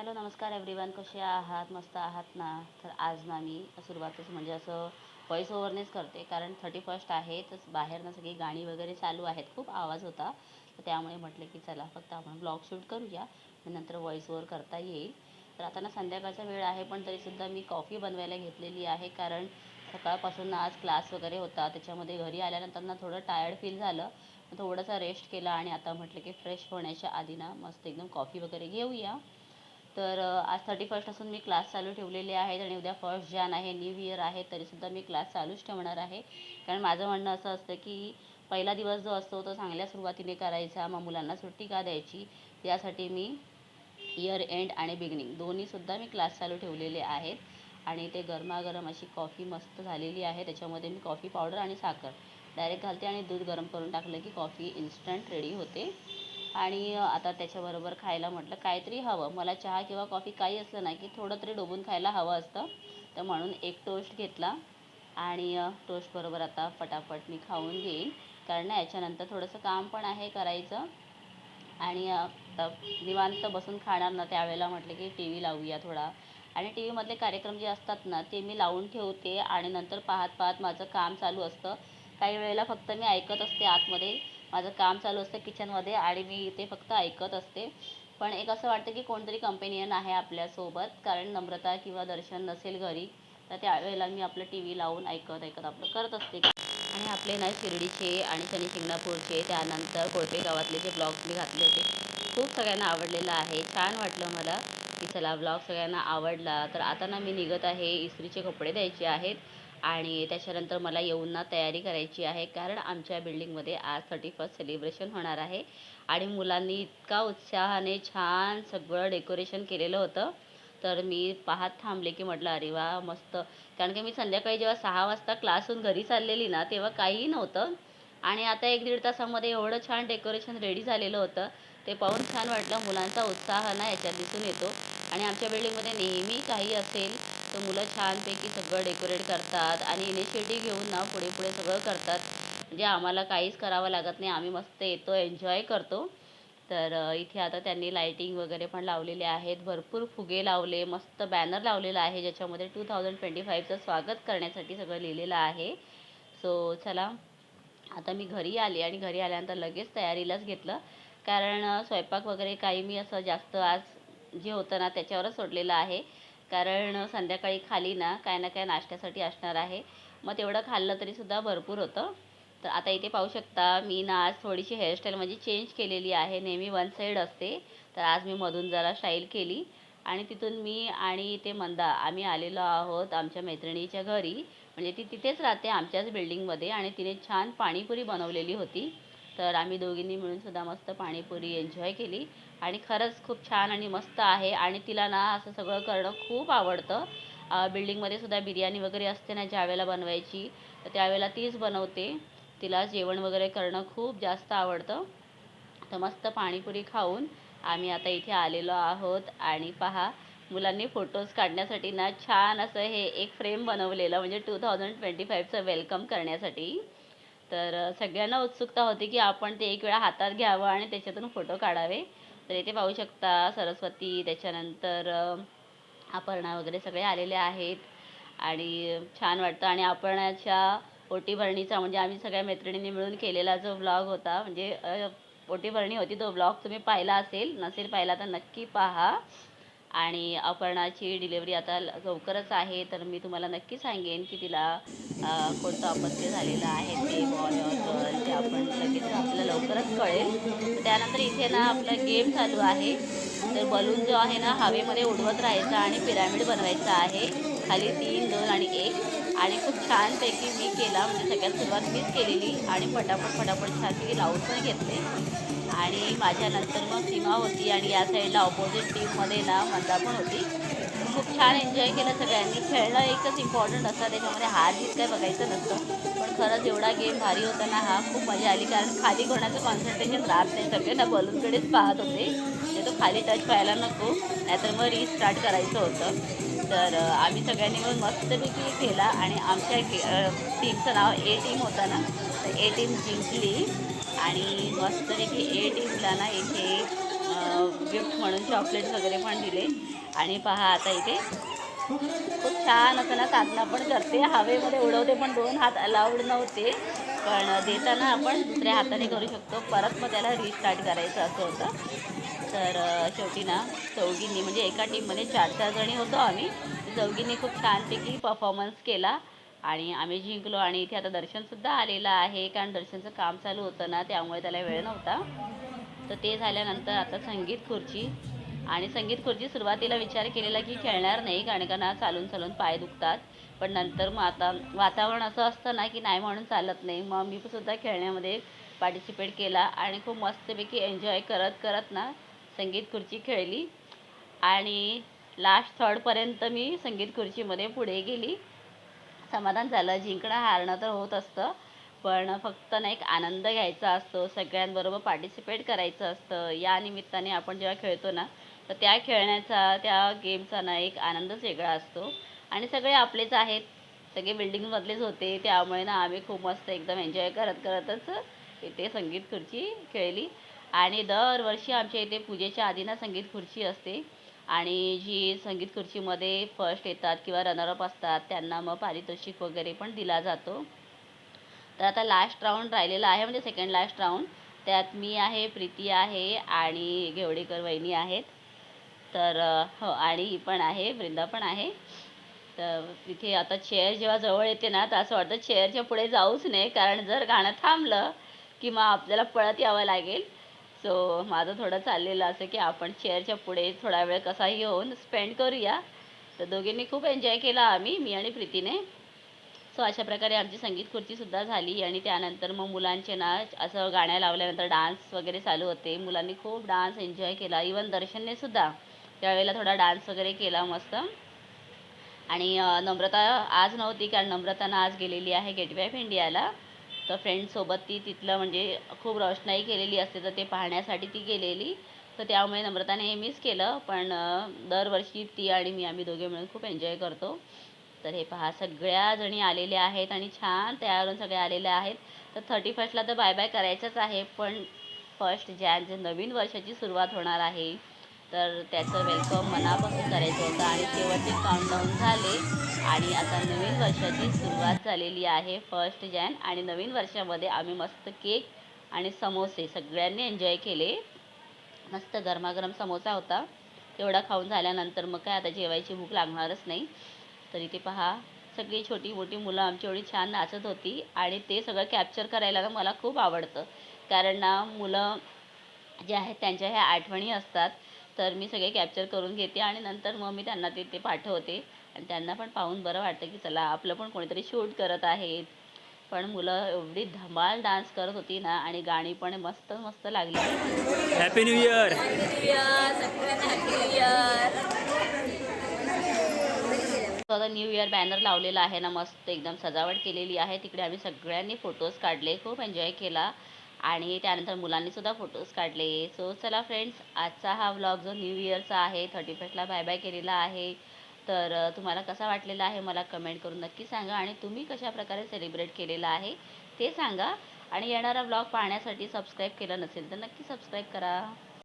Hello नमस्कार everyone कसे आहात? मस्त आहात ना? तर आज ना मी सुरुवातच म्हणजे असं व्हॉइस ओव्हरनेच करते. कारण थर्टी फर्स्ट आहे तर बाहेर ना सगळी गाणी वगैरे चालू आहेत. खूप आवाज होता. तर त्यामुळे म्हटलं की चला फक्त आपण ब्लॉग शूट करूया. नंतर व्हॉइस ओव्हर करता येईल. तर आता ना संध्याकाळचा वेळ आहे पण तरीसुद्धा मी कॉफी बनवायला घेतलेली आहे. कारण सकाळपासून ना आज क्लास वगैरे होता. त्याच्यामध्ये घरी आल्यानंतर ना थोडं टायर्ड फील झालं. थोडंसं थोडासा रेस्ट केला आणि आता म्हटलं की फ्रेश होण्याच्या आधी ना मस्त एकदम कॉफी वगैरे घेऊया. तर आज थर्टी फर्स्ट असून मी क्लास चालू ठेवलेले आहेत आणि उद्या फर्स्ट जान आहे न्यू इयर आहे तरीसुद्धा मी क्लास चालूच ठेवणार आहे. कारण माझं म्हणणं असं असतं की पहिला दिवस जो असतो तो चांगल्या सुरुवातीने करायचा मग मुलांना सुट्टी का द्यायची यासाठी मी इयर एंड आणि बिगिनिंग दोन्हीसुद्धा मी क्लास चालू ठेवलेले आहेत. आणि ते गरमागरम अशी कॉफी मस्त झालेली आहे त्याच्यामध्ये मी कॉफी पावडर आणि साखर डायरेक्ट घालते आणि दूध गरम करून टाकलं की कॉफी इन्स्टंट रेडी होते. आणि आता त्याच्याबरोबर खायला म्हटलं काहीतरी हवं. मला चहा किंवा कॉफी काही असलं ना की थोडं तरी डोबून खायला हवं असतं. तर म्हणून एक टोस्ट घेतला आणि टोस्टबरोबर आता पटापट मी खाऊन घेईन. कारण ना याच्यानंतर थोडंसं काम पण आहे करायचं. आणि आता निवांत बसून खाणार ना त्यावेळेला म्हटलं की टी व्ही लावूया थोडा. आणि टी व्हीमधले कार्यक्रम जे असतात ना ते मी लावून ठेवते आणि नंतर पाहत पाहत माझं काम चालू असतं. काही वेळेला फक्त मी ऐकत असते आतमध्ये. माझं काम चालू असतं किचनमध्ये आणि मी इथे फक्त ऐकत असते. पण एक असं वाटतं की कोणतरी कंपेनियन आहे आपल्यासोबत कारण नम्रता किंवा दर्शन नसेल घरी तर त्यावेळेला मी आपलं टी व्ही लावून ऐकत ऐकत आपलं करत असते. आणि आपले ना शिर्डीचे आणि शनी शिंगणापूरचे त्यानंतर कोळपे गावातले जे ब्लॉग्स मी घातले होते खूप सगळ्यांना आवडलेलं आहे. छान वाटलं मला की चला ब्लॉग सगळ्यांना आवडला. तर आता ना मी निघत आहे इस्त्रीचे कपडे द्यायचे आहेत. आणि त्याच्यानंतर मला येऊन ना तयारी करायची आहे कारण आमच्या बिल्डिंगमध्ये आज थर्टी फर्स्ट सेलिब्रेशन होणार आहे. आणि मुलांनी इतका उत्साहाने छान सगळं डेकोरेशन केलेलं होतं. तर मी पाहत थांबले की म्हटलं अरे वा मस्त. कारण की मी संध्याकाळी जेव्हा सहा वाजता क्लासहून घरी चाललेली ना तेव्हा काहीही नव्हतं. आणि आता एक दीड तासामध्ये एवढं छान डेकोरेशन रेडी झालेलं होतं. ते पाहून छान वाटलं मुलांचा उत्साह ना याच्यात दिसून येतो. आणि आमच्या बिल्डिंगमध्ये नेहमी काही असेल तर मुलं छानपैकी सगळं डेकोरेट करतात आणि इनिशिएटिव्ह घेऊन ना पुढे पुढे सगळं करतात. म्हणजे आम्हाला काहीच करावं लागत नाही. आम्ही मस्त येतो एन्जॉय करतो. तर इथे आता त्यांनी लायटिंग वगैरे पण लावलेले आहेत. भरपूर फुगे लावले मस्त बॅनर लावलेला आहे ज्याच्यामध्ये टू थाउजंड ट्वेंटी फाईव्हचं स्वागत करण्यासाठी सगळं लिहिलेलं आहे. सो चला आता मी घरी आले आणि घरी आल्यानंतर लगेच तयारीलाच घेतलं. कारण स्वयंपाक वगैरे काही मी असं जास्त आज जे होतं ना त्याच्यावरच सोडलेलं आहे. कारण संध्याकाळी खाली ना काय ना काय नाश्त्यासाठी असणार आहे. मग तेवढं खाल्लं तरीसुद्धा भरपूर होतं. तर आता इथे पाहू शकता मी ना आज थोडीशी हेअरस्टाईल माझी चेंज केलेली आहे. नेहमी वन साईड असते. तर आज मी मधून जरा स्टाईल केली. आणि तिथून मी आणि इथे मंदा आम्ही आलेलो आहोत आमच्या मैत्रिणीच्या घरी. म्हणजे ती तिथेच राहते आमच्याच बिल्डिंगमध्ये आणि तिने छान पाणीपुरी बनवलेली होती. तर आम्ही दोघींनी मिळून सुद्धा मस्त पाणीपुरी एन्जॉय केली. आणि खरंच खूप छान आणि मस्त आहे. आणि तिला ना असं सगळं करणं खूप आवडतं. बिल्डिंगमध्ये सुद्धा बिर्याणी वगैरे असते ना ज्यावेळेला बनवायची तर त्यावेळेला तीच बनवते. तिला जेवण वगैरे करणं खूप जास्त आवडतं. तर मस्त पाणीपुरी खाऊन आम्ही आता इथे आलेलो आहोत. आणि पहा मुलांनी फोटोज काढण्यासाठी ना छान असं हे एक फ्रेम बनवलेलं म्हणजे टू थाउजंड ट्वेंटी फाईव्हचं वेलकम करण्यासाठी. तर सगळ्यांना उत्सुकता होती की आपण ते एक वेळा हातात घ्यावं आणि त्याच्यातून फोटो काढावे. तर इथे पाहू शकता सरस्वती त्याच्यानंतर अपर्णा वगैरे सगळे आलेले आहेत. आणि छान वाटतं. आणि अपर्णाच्या ओटी भरणीचा म्हणजे आम्ही सगळ्या मैत्रिणींनी मिळून केलेला जो ब्लॉग होता म्हणजे पोटीभरणी ओटी भरणी होती तो ब्लॉग तुम्ही पाहिला असेल नसेल पाहिला तर नक्की पहा. आणि अपर्णाची डिलेवरी आता ल- लवकरच आहे तर मी तुम्हाला नक्की सांगेन की तिला कोणतं अपत्य झालेलं आहे ते बॉल ऑल ते आपण लगेच आपल्याला लवकरच कळेल. त्यानंतर इथे ना आपला गेम चालू आहे. तर बलून जो आहे ना हवेमध्ये उडवत राहायचा आणि पिरामिड बनवायचा आहे. खाली तीन दोन आणि एक. आणि खूप छानपैकी मी केला. म्हणजे सगळ्यात सुरुवात मीच केलेली. आणि पटापट फटाफट छानपैकी लावून पण घेतले. आणि माझ्यानंतर मग सीमा होती आणि या साईडला ऑपोजिट टीममध्ये ना मंदा पण होती. खूप छान एन्जॉय केलं सगळ्यांनी. खेळणं एकच इम्पॉर्टंट असतं. त्याच्यामध्ये हार जीत काय बघायचं नसतं. पण खरंच एवढा गेम भारी होता ना हा. खूप मजा आली. कारण खाली कोणाचं कॉन्सन्ट्रेशन राहत नाही. सगळे ना बलूनकडेच पाहत होते. ते तो खाली टच व्हायला नको. नाहीतर मग रिस्टार्ट करायचं होतं. तर आम्ही सगळ्यांनी मिळून मस्तपैकी केला आणि आमच्या टीमचं नाव ए टीम होतं ना तर ए टीम जिंकली आणि मस्तपैकी ए टीमला ना इथे गिफ्ट म्हणून चॉकलेट्स वगैरे पण दिले. आणि पहा आता इथे खूप छान असं ना साधना पण करते. हवेमध्ये उडवते पण दोन हात अलाउड नव्हते. पण देताना आपण दुसऱ्या हाताने करू शकतो. परत मग त्याला रिस्टार्ट करायचं असं होतं. तर शेवटी ना चौघींनी म्हणजे एका टीममध्ये चार चार जणी होतो आम्ही. चौघींनी खूप छानपैकी परफॉर्मन्स केला आणि आम्ही जिंकलो आणि इथे आता दर्शनसुद्धा आलेलं आहे. कारण दर्शनचं काम चालू होतं ना त्यामुळे त्याला वेळ नव्हता. तर ते झाल्यानंतर आता संगीत खुर्ची. आणि संगीत खुर्ची सुरुवातीला विचार केलेला की खेळणार नाही कारण का ना चालून चालून पाय दुखतात. पण नंतर मग आता वातावरण असं असतं ना की नाही म्हणून चालत नाही. मग मी सुद्धा खेळण्यामध्ये पार्टिसिपेट केला आणि खूप मस्तपैकी एन्जॉय करत करत ना संगीत खुर्ची खेळली. आणि लास्ट थर्डपर्यंत मी संगीत खुर्चीमध्ये पुढे गेली. समाधान झालं. जिंकणं हारणं तर होत असतं. पण फक्त ना एक आनंद घ्यायचा असतो. सगळ्यांबरोबर पार्टिसिपेट करायचं असतं. या निमित्ताने आपण जेव्हा खेळतो ना तर त्या खेळण्याचा त्या गेमचा ना एक आनंदच वेगळा असतो. आणि सगळे आपलेच आहेत. सगळे बिल्डिंगमधलेच होते. त्यामुळे ना आम्ही खूप मस्त एकदम एन्जॉय करत करतच इथे संगीत खुर्ची खेळली. आणि दरवर्षी आमच्या इथे पूजेच्या आधी ना संगीत खुर्ची असते. आणि जी संगीत खुर्चीमध्ये फर्स्ट येतात किंवा रनरअप असतात त्यांना मग पारितोषिक वगैरे पण दिला जातो. तर आता लास्ट राऊंड राहिलेला आहे म्हणजे सेकंड लास्ट राऊंड त्यात मी आहे प्रीती आहे आणि घेवडेकर वहिनी आहेत. तर हो आणि ही पण आहे वृंदा पण आहे. तर तिथे आता चेअर जेव्हा जवळ येते ना तर असं वाटतं चेअरच्या पुढे जाऊच नये कारण जर गाणं थांबलं की मग आपल्याला पळत यावं लागेल. सो माझं थोडं चाललेलं असं की आपण चेअरच्या पुढे थोडा वेळ कसाही येऊन स्पेंड करूया. तर दोघींनी खूप एन्जॉय केला आम्ही मी आणि प्रीतीने. सो अशा प्रकारे आमची संगीत खुर्चीसुद्धा झाली आणि त्यानंतर मग मुलांचे ना असं गाण्या लावल्यानंतर डान्स वगैरे चालू होते. मुलांनी खूप डान्स एन्जॉय केला इवन दर्शनने सुद्धा. त्यावेळेला थोडा डान्स वगैरे केला मस्त. आणि नम्रता आज नव्हती कारण नम्रतानं आज गेलेली आहे गेटवे ऑफ इंडियाला तर फ्रेंडसोबत ती तिथलं म्हणजे खूप रोषणाई केलेली असते. तर ते पाहण्यासाठी ती गेलेली. तर त्यामुळे नम्रताने हे मिस केलं. पण दरवर्षी ती आणि मी आम्ही दोघे मिळून खूप एन्जॉय करतो. तर हे पहा सगळ्या जणी आलेल्या आहेत आणि छान तयार होऊन सगळे आलेल्या आहेत. तर थर्टी फर्स्टला तर बाय बाय करायचंच आहे. पण फर्स्ट जॅन जे नवीन वर्षाची सुरुवात होणार आहे तर त्याचं वेलकम मनापासून करायचं होतं आणि शेवटचे काउंटडाऊन झाले. आणि आता नवीन वर्षाची सुरुवात झालेली आहे फर्स्ट जॅन आणि नवीन वर्षामध्ये आम्ही मस्त केक आणि समोसे सगळ्यांनी एन्जॉय केले. मस्त गरमागरम समोसा होता. तेवढा खाऊन झाल्यानंतर मग काय आता जेवायची भूक लागणारच नाही. तर इथे पहा सगळी छोटी मोठी मुलं आमची एवढी छान नाचत होती आणि ते सगळं कॅप्चर करायला ना मला खूप आवडतं. कारण ना मुलं जे आहेत त्यांच्या ह्या आठवणी असतात. तर मी सगळे कॅप्चर करून घेते आणि नंतर मग मी त्यांना ते ते पाठवते. आणि त्यांना पण पाहून बरं वाटतं की चला आपलं पण कोणीतरी शूट करत आहेत. पण मुलं एवढी धमाल डान्स करत होती ना आणि गाणी पण मस्त मस्त लागली. Happy new year new year banner लावलेला आहे ना मस्त एकदम सजावट केलेली आहे. तिकडे आम्ही सगळ्यांनी फोटोज काढले. खूप एन्जॉय केला. आणि त्यानंतर मुलांनी सुद्धा फोटोज काढले. सो चला फ्रेंड्स आजचा हा व्लॉग जो न्यू इयरचा आहे थर्टी फर्स्टला बाय बाय केलेला आहे. तर तुम्हाला कसा वाटलेला आहे मला कमेंट करून नक्की सांगा आणि तुम्ही कशा प्रकारे सेलिब्रेट केलेला आहे ते सांगा. आणि येणारा व्लॉग पाहण्यासाठी सबस्क्राईब केलं नसेल तर नक्की सबस्क्राईब करा.